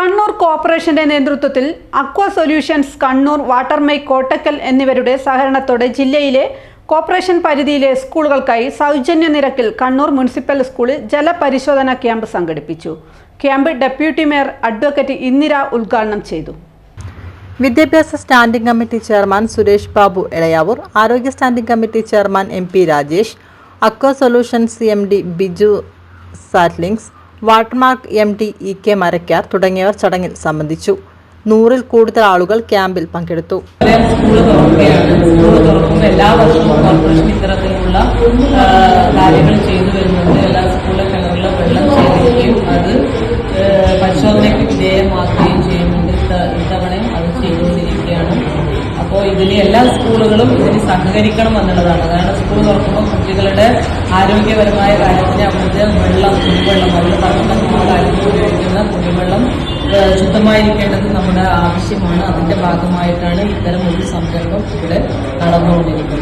കണ്ണൂർ കോർപ്പറേഷന്റെ നേതൃത്വത്തിൽ aqua solutions Kannur watermark Kottakkal എന്നിവരുടെ സഹകരണത്തോടെ ജില്ലയിലെ കോർപ്പറേഷൻ പരിധിയിലെ സ്കൂളുകൾക്കായി സൗജന്യ നിരക്കിൽ കണ്ണൂർ മുനിസിപ്പൽ സ്കൂളിൽ ജലപരിശോധന ക്യാമ്പ് സംഘടിപ്പിച്ചു. Camp deputy mayor advocate Indira ഉദ്ഘാടനം ചെയ്തു. വിദ്യാഭ്യാസ standing committee chairman Suresh Babu Elayavoor ആരോഗ്യ standing committee chairman M P Rajesh aqua solutions M D Biju സാറ്റ്ലിങ്സ് watermark M D E K Marakkar തുടങ്ങിയവർ ചടങ്ങിൽ സംബന്ധിച്ചു. നൂറിൽ കൂടുതൽ ആളുകൾ ക്യാമ്പിൽ പങ്കെടുത്തു. എല്ലാ വർഷവും ഇതിന് എല്ലാ സ്കൂളുകളും ഇതിന് സഹകരിക്കണം എന്നുള്ളതാണ്. കാരണം സ്കൂൾ തുറക്കുമ്പോൾ കുട്ടികളുടെ ആരോഗ്യപരമായ കാര്യത്തിന് അവിടുത്തെ വെള്ളം കുടിവെള്ളം അവർ കാര്യത്തിൽ ഉപയോഗിക്കുന്ന കുടിവെള്ളം ശുദ്ധമായിരിക്കേണ്ടത് നമ്മുടെ ആവശ്യമാണ്. അതിന്റെ ഭാഗമായിട്ടാണ് ഇത്തരം ഒരു സംരംഭം ഇവിടെ നടന്നുകൊണ്ടിരിക്കുന്നത്.